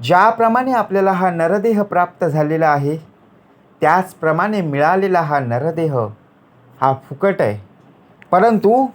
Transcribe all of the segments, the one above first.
ज्याप्रमाणे आपल्याला हा नरदेह प्राप्त झालेला आहे त्याचप्रमाणे मिळालेला हा नरदेह हा फुकट आहे. परंतु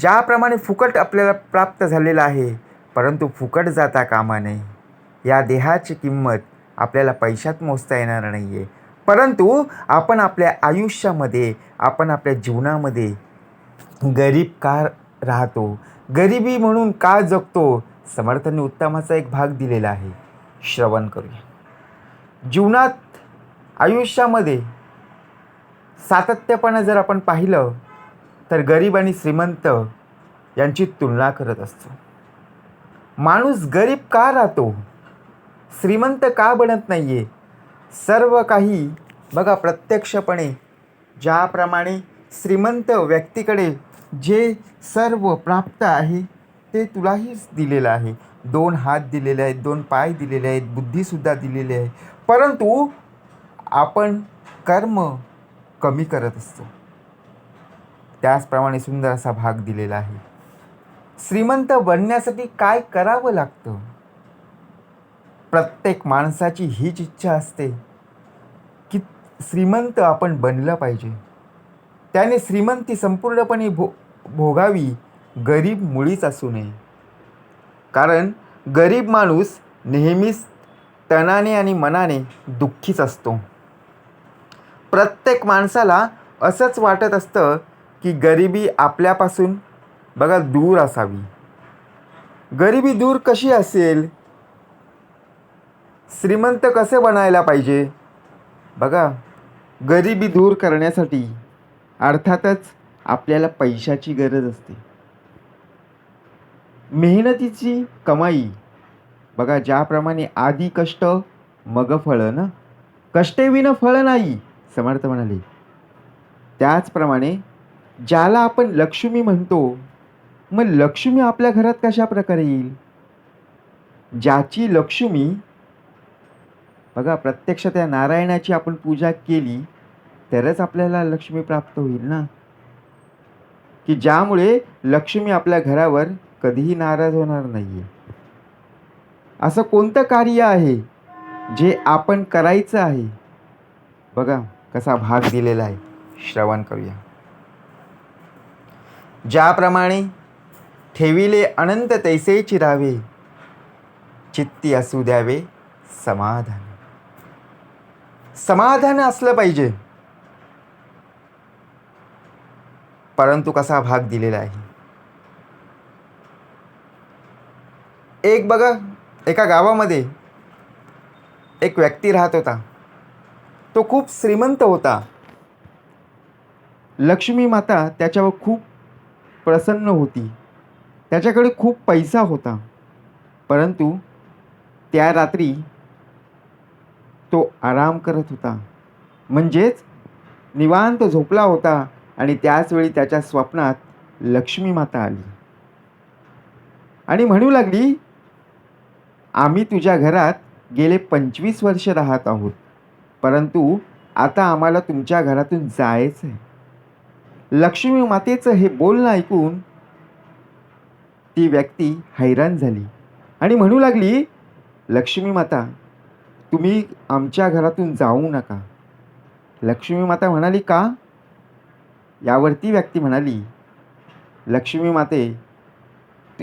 ज्याप्रमाणे फुकट आपल्याला प्राप्त झालेला आहे परंतु फुकट जाता कामा नये. या देहाची किंमत आपल्याला पैशात मोजता येणार नाही आहे परंतु आपण आपल्या आयुष्यामध्ये आपण आपल्या जीवनामध्ये गरीब का राहतो? गरिबी म्हणून का जगतो? समर्थांनी उत्तमाचा एक भाग दिलेला आहे. श्रवण करूया. जीवनात आयुष्यामध्ये सातत्यपणा जर आपण पाहिलं तर गरीब आणि श्रीमंत यांची तुलना करत असतो. माणूस गरीब का राहतो? श्रीमंत का बनत नाही आहे सर्व काही बघा प्रत्यक्षपणे ज्याप्रमाणे श्रीमंत व्यक्तीकडे जे सर्व प्राप्त आहे ते तुलाहीच दिलेलं आहे. दोन हात दिलेले आहेत दोन पाय दिलेले आहेत बुद्धीसुद्धा दिलेली आहे. परंतु आपण कर्म कमी करत असतो. त्याचप्रमाणे सुंदर असा भाग दिलेला आहे. श्रीमंत बनण्यासाठी काय करावं लागतं? प्रत्येक माणसाची हीच इच्छा असते की श्रीमंत आपण बनलं पाहिजे. त्याने श्रीमंती संपूर्णपणे भो भोगावी गरीब मुळीच असू नये. कारण गरीब माणूस नेहमीच तणाने आणि मनाने दुःखीच असतो. प्रत्येक माणसाला असंच वाटत असतं की गरिबी आपल्यापासून बघा दूर असावी. गरिबी दूर कशी असेल? श्रीमंत कसे बनायला पाहिजे? बघा गरिबी दूर करण्यासाठी अर्थातच आपल्याला पैशाची गरज असते. मेहनतीची कमाई. बघा ज्याप्रमाणे आधी कष्ट मग फळं ना? कष्टेविनं फळ नाही समर्थ म्हणाले. त्याचप्रमाणे ज्याला आपण लक्ष्मी म्हणतो मग लक्ष्मी आपल्या घरात कशा प्रकारे येईल? ज्याची लक्ष्मी बघा प्रत्यक्ष त्या नारायणाची आपण पूजा केली तरच आपल्याला लक्ष्मी प्राप्त होईल ना? की ज्यामुळे लक्ष्मी आपल्या घरावर कधीही नाराज होणार नाही आहे असं कोणतं कार्य आहे जे आपण करायचं आहे? बघा कसा भाग दिलेला आहे. श्रवण करूया. ज्याप्रमाणे ठेविले अनंत तैसे चिरावे चित्ती असू द्यावे समाधान. समाधान असलं पाहिजे. परंतु कसा भाग दिलेला आहे? एक बघा एका गावामध्ये एक व्यक्ती राहत होता. तो खूप श्रीमंत होता. लक्ष्मी माता त्याच्यावर खूप प्रसन्न होती. त्याच्याकडे खूप पैसा होता. परंतु त्या रात्री तो आराम करत होता. म्हणजेच निवांत झोपला होता आणि त्याचवेळी त्याच्या स्वप्नात लक्ष्मी माता आली. आणि म्हणू लागली आम्ही तुझ्या घरात गेले पंचवीस वर्ष राहत आहोत. परंतु आता आम्हाला तुमच्या घरातून जायचं आहे लक्ष्मी मातेचं हे बोलणं ऐकून ती व्यक्ती हैराण झाली आणि म्हणू लागली लक्ष्मी माता तुम्ही आमच्या घरातून जाऊ नका. लक्ष्मी माता म्हणाली का? यावर ती व्यक्ती म्हणाली लक्ष्मी माते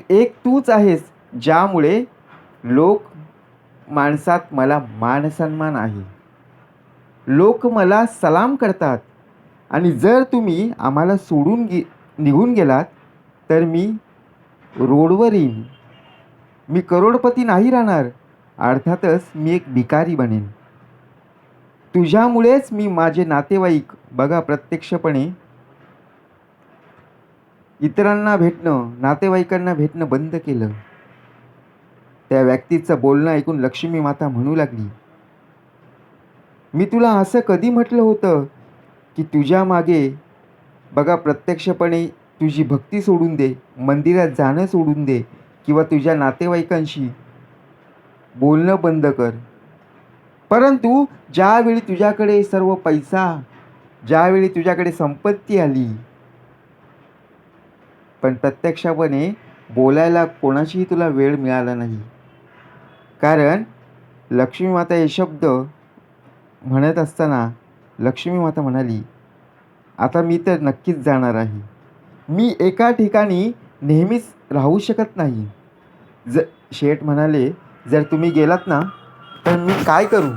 एक तूच आहेस ज्यामुळे लोक माणसात मला मानसन्मान आहे. लोक मला सलाम करतात. आणि जर तुम्ही आम्हाला सोडून गे निघून गेलात तर मी रोडवर येईन. मी करोडपती नाही राहणार. अर्थातच मी एक भिकारी बनेन. तुझ्यामुळेच मी माझे नातेवाईक बघा प्रत्यक्षपणे इतरांना भेटणं नातेवाईकांना भेटणं बंद केलं. त्या व्यक्तीचं बोलणं ऐकून लक्ष्मी माता म्हणू लागली. मी तुला असं कधी म्हटलं होतं की तुझ्या मागे बघा प्रत्यक्षपणे तुझी भक्ती सोडून दे मंदिरात जाणं सोडून दे किंवा तुझ्या नातेवाईकांशी बोलणं बंद कर. परंतु ज्यावेळी तुझ्याकडे सर्व पैसा ज्यावेळी तुझ्याकडे संपत्ती आली पण प्रत्यक्षपणे बोलायला कोणाशीही तुला वेळ मिळाला नाही. कारण लक्ष्मी माता हे शब्द म्हणत असताना लक्ष्मी माता म्हणाली आता मी तर नक्कीच जाणार आहे. मी एका ठिकाणी नेहमीच राहू शकत नाही. ज शेठ म्हणाले जर तुम्ही गेलात ना तर मी काय करू?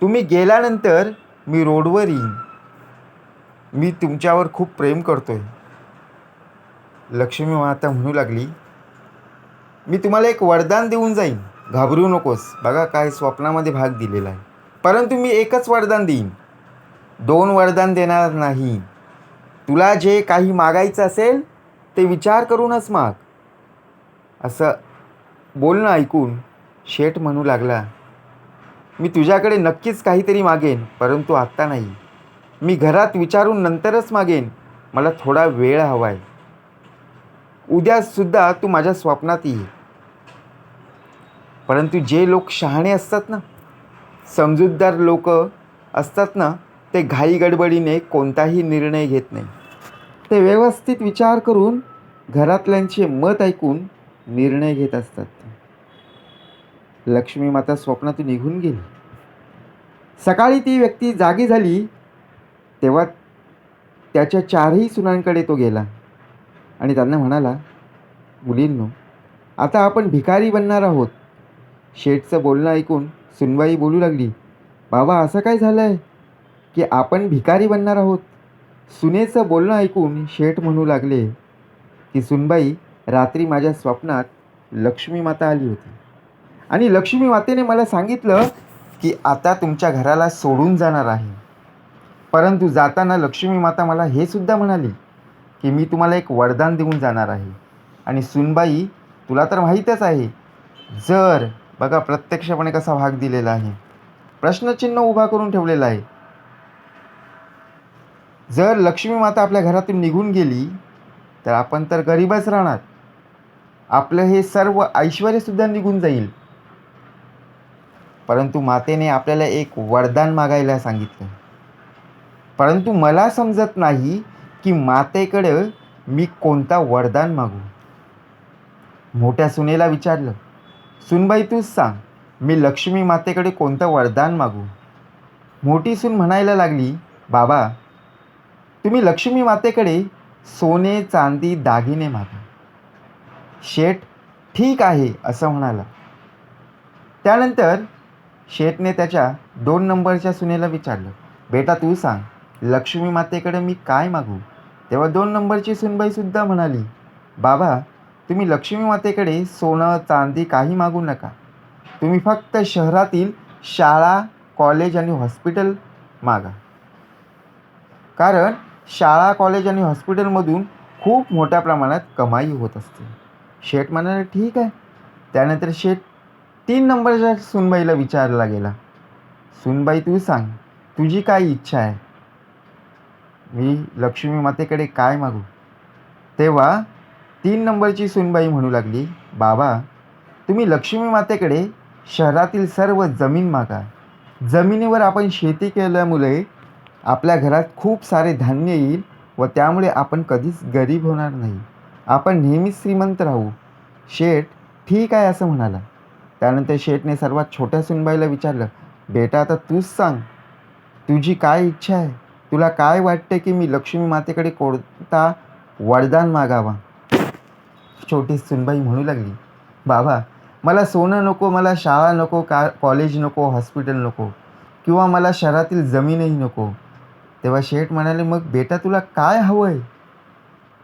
तुम्ही गेल्यानंतर मी रोडवर येईन. मी तुमच्यावर खूप प्रेम करतोय. लक्ष्मी माता म्हणू लागली मी तुम्हाला एक वरदान देऊन जाईन. घाबरू नकोस. बघा काय स्वप्नामध्ये भाग दिलेला आहे. परंतु मी एकच वरदान देईन. दोन वरदान देणार नाही. तुला जे काही मागायचं असेल ते विचार करूनच माग. असं बोलणं ऐकून. शेठ म्हणू लागला मी तुझ्याकडे नक्कीच काहीतरी मागेन परंतु आत्ता नाही. मी घरात विचारून नंतरच मागेन. मला थोडा वेळ हवा आहे उद्यासुद्धा तू माझ्या स्वप्नात ये. परंतु जे लोक शहाणे असतात ना समजूतदार लोक असतात ना ते घाई गडबडीने कोणताही निर्णय घेत नाही. ते व्यवस्थित विचार करून घरातल्यांचे मत ऐकून निर्णय घेत असतात. लक्ष्मी माता स्वप्नातून निघून गेली. सकाळी ती व्यक्ती जागी झाली तेव्हा त्याच्या चारही सुनांकडे तो गेला आणि त्यांना म्हणाला मुलींनो आता आपण भिकारी बनणार आहोत. शेठचं बोलणं ऐकून सुनबाई बोलू लागली बाबा असं काय झालं आहे की आपण भिकारी बनणार आहोत? सुनेचं बोलणं ऐकून शेठ म्हणू लागले की सुनबाई रात्री माझ्या स्वप्नात लक्ष्मी माता आली होती. आणि लक्ष्मी मातेने मला सांगितलं की आता तुमच्या घराला सोडून जाणार आहे. परंतु जाताना लक्ष्मी माता मला हे सुद्धा म्हणाली की मी तुम्हाला एक वरदान देऊन जाणार आहे. आणि सुनबाई तुला तर माहीतच आहे जर बघा प्रत्यक्षपणे कसा भाग दिलेला आहे. प्रश्नचिन्ह उभा करून ठेवलेला आहे. जर लक्ष्मी माता आपल्या घरातून निघून गेली तर आपण तर गरीबच राहणार. आपलं हे सर्व ऐश्वर्यसुद्धा निघून जाईल. परंतु मातेने आपल्याला एक वरदान मागायला सांगितलं. परंतु मला समजत नाही की मातेकडं मी कोणता वरदान मागू. मोठ्या सुनेला विचारलं सुनबाई तूच सांग मी लक्ष्मी मातेकडे कोणतं वरदान मागू? मोठी सून म्हणायला लागली बाबा तुम्ही लक्ष्मी मातेकडे सोने चांदी दागिने मागा. शेठ ठीक आहे असं म्हणाला. त्यानंतर शेठने त्याच्या दोन नंबरच्या सुनेला विचारलं बेटा तू सांग लक्ष्मी मातेकडे मी काय मागू? तेव्हा दोन नंबरची सुनबाईसुद्धा म्हणाली बाबा तुम्ही लक्ष्मी मातेकडे सोनं चांदी काही मागू नका. तुम्ही फक्त शहरातील शाळा कॉलेज आणि हॉस्पिटल मागा. कारण शाळा कॉलेज आणि हॉस्पिटलमधून खूप मोठ्या प्रमाणात कमाई होत असते. शेठ म्हणाले ठीक आहे. त्यानंतर शेठ तीन नंबरच्या सुनबाईला विचारला गेला. सुनबाई तू सांग तुझी काय इच्छा आहे? मी लक्ष्मी मातेकडे काय मागू? तेव्हा तीन नंबरची सुनबाई म्हणू लागली बाबा तुम्ही लक्ष्मी मातेकडे शहरातील सर्व जमीन मागा. जमिनीवर आपण शेती केल्यामुळे आपल्या घरात खूप सारे धान्य येईल व त्यामुळे आपण कधीच गरीब होणार नाही. आपण नेहमीच श्रीमंत राहू. शेठ ठीक आहे असं म्हणाला. त्यानंतर शेठने सर्वात छोट्या सुनबाईला विचारलं बेटा आता तूच सांग. तुझी काय इच्छा आहे? तुला काय वाटते की मी लक्ष्मी मातेकडे कोणता वरदान मागावा? छोटी सुनबाई म्हणू लागली बाबा मला सोनं नको मला शाळा नको का कॉलेज नको हॉस्पिटल नको किंवा मला शहरातील जमीनही नको. तेव्हा शेठ म्हणाले मग बेटा तुला काय हवं आहे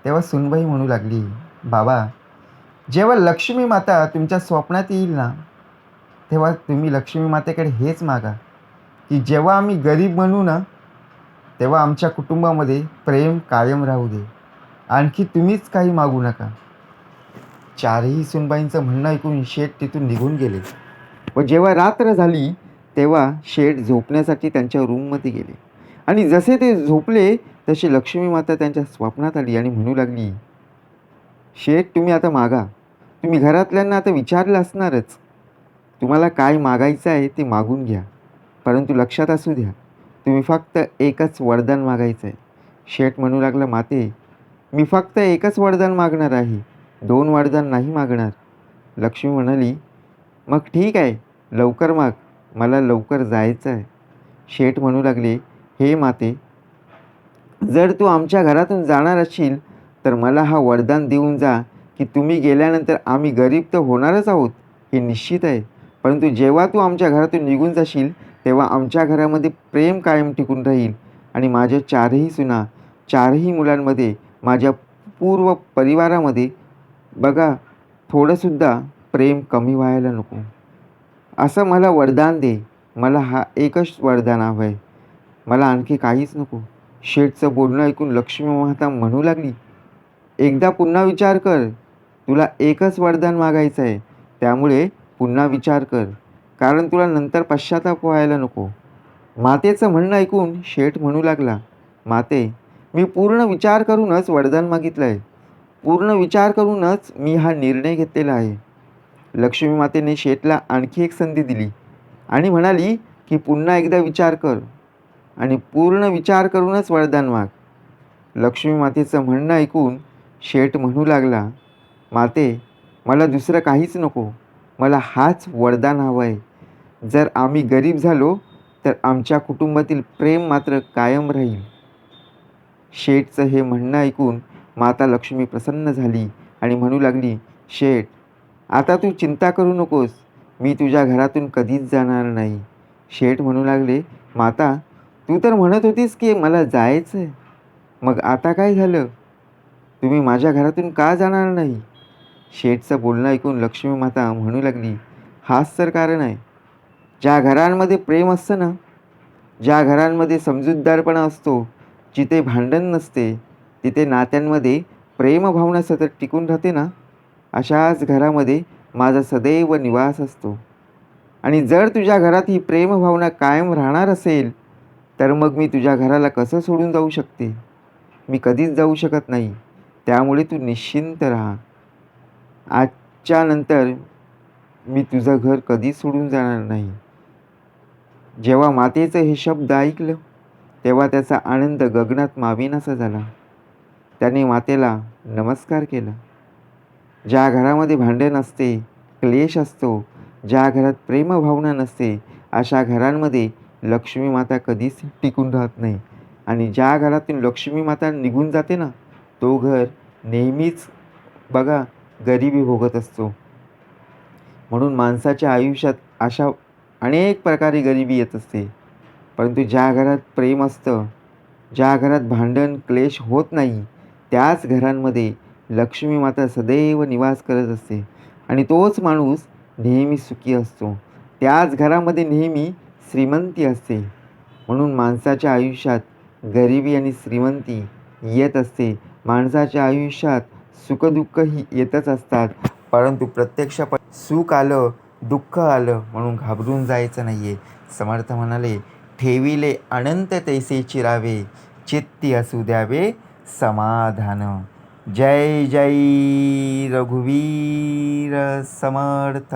तेव्हा सुनबाई म्हणू लागली बाबा जेव्हा लक्ष्मी माता तुमच्या स्वप्नात येईल ना तेव्हा तुम्ही लक्ष्मी मातेकडे हेच मागा की जेव्हा आम्ही गरीब बनू ना तेव्हा आमच्या कुटुंबामध्ये प्रेम कायम राहू दे. आणखी तुम्हीच काही मागू नका. चारही सुनबाईंचं म्हणणं ऐकून शेठ तिथून निघून गेले. व जेव्हा रात्र झाली तेव्हा शेठ झोपण्यासाठी त्यांच्या रूममध्ये गेले. आणि जसे ते झोपले तशी लक्ष्मी माता त्यांच्या स्वप्नात आली आणि म्हणू लागली शेठ तुम्ही आता मागा. तुम्ही घरातल्यांना आता विचारलं असणारच. तुम्हाला काय मागायचं आहे ते मागून घ्या. परंतु लक्षात असू द्या तुम्ही फक्त एकच वरदान मागायचं आहे शेठ म्हणू लागला माते मी फक्त एकच वरदान मागणार आहे. दोन वरदान नाही मागणार. लक्ष्मी म्हणाली मग ठीक आहे लवकर माग मला लवकर जायचं आहे शेठ म्हणू लागले हे माते जर तू आमच्या घरातून जाणार असशील तर मला हा वरदान देऊन जा की तुम्ही गेल्यानंतर आम्ही गरीब तर होणारच आहोत हे निश्चित आहे. परंतु जेव्हा तू आमच्या घरातून निघून जाशील तेव्हा आमच्या घरामध्ये प्रेम कायम टिकून राहील. आणि माझ्या चारही सुना चारही मुलांमध्ये माझ्या पूर्व परिवारामध्ये बघा थोडंसुद्धा प्रेम कमी व्हायला नको. असं मला वरदान दे. मला हा एकच वरदान हवं आहे. मला आणखी काहीच नको. शेठचं बोलणं ऐकून लक्ष्मी माता म्हणू लागली एकदा पुन्हा विचार कर. तुला एकच वरदान मागायचं आहे. त्यामुळे पुन्हा विचार कर. कारण तुला नंतर पश्चाताप व्हायला नको. मातेचं म्हणणं ऐकून शेठ म्हणू लागला माते मी पूर्ण विचार करूनच वरदान मागितलं आहे पूर्ण विचार करूनच मी हा निर्णय घेतलेला आहे. लक्ष्मी मातेने शेठला आणखी एक संधी दिली आणि म्हणाली की पुन्हा एकदा विचार कर आणि पूर्ण विचार करूनच वरदान माग. लक्ष्मी मातेचं म्हणणं ऐकून शेठ म्हणू लागला माते मला दुसरं काहीच नको. मला हाच वरदान हवं आहे. जर आम्ही गरीब झालो तर आमच्या कुटुंबातील प्रेम मात्र कायम राहील. शेठचं हे म्हणणं ऐकून माता लक्ष्मी प्रसन्न झाली आणि म्हणू लागली शेठ आता तू चिंता करू नकोस मी तुझ्या घरातून कधीच जाणार नाही. शेठ म्हणू लागले माता तू तर म्हणत होतीस की मला जायचं आहे मग आता काय झालं? तुम्ही माझ्या घरातून का जाणार नाही? शेठचं बोलणं ऐकून लक्ष्मी माता म्हणू लागली हाच तर कारण आहे. ज्या घरांमध्ये प्रेम असतं ना ज्या घरांमध्ये समजूतदारपणा असतो जिथे भांडण नसते तिथे नात्यांमध्ये प्रेमभावना सतत टिकून राहते ना अशाच घरामध्ये माझा सदैव निवास असतो. आणि जर तुझ्या घरात ही प्रेमभावना कायम राहणार असेल तर मग मी तुझ्या घराला कसं सोडून जाऊ शकते? मी कधीच जाऊ शकत नाही. त्यामुळे तू निश्चिंत राहा. आजच्या नंतर मी तुझं घर कधीच सोडून जाणार नाही. जेव्हा मातेचं हे शब्द ऐकलं तेव्हा त्याचा आनंद गगनात मावेनासा झाला. त्याने मातेला नमस्कार केला. ज्या घरामध्ये भांडण असते क्लेश असतो ज्या घरात प्रेमभावना नसते अशा घरांमध्ये लक्ष्मी माता कधीच टिकून राहत नाही. आणि ज्या घरातून लक्ष्मी माता निघून जाते ना तो घर नेहमीच बघा गरिबी भोगत असतो. म्हणून माणसाच्या आयुष्यात अशा अनेक प्रकारे गरिबी येत असते. परंतु ज्या घरात प्रेम असतं ज्या घरात भांडण क्लेश होत नाही त्याच घरांमध्ये लक्ष्मी माता सदैव निवास करत असते. आणि तोच माणूस नेहमी सुखी असतो. त्याच घरामध्ये नेहमी श्रीमंती असते. म्हणून माणसाच्या आयुष्यात गरिबी आणि श्रीमंती येत असते. माणसाच्या आयुष्यात सुखदुःखही येतच असतात. परंतु प्रत्यक्ष प सुख आलं दुःख आलं म्हणून घाबरून जायचं नाही आहे समर्थ म्हणाले ठेविले अनंत तैसे चिरावे चित्ती असू द्यावे समाधान। जय जय रघुवीर समर्थ।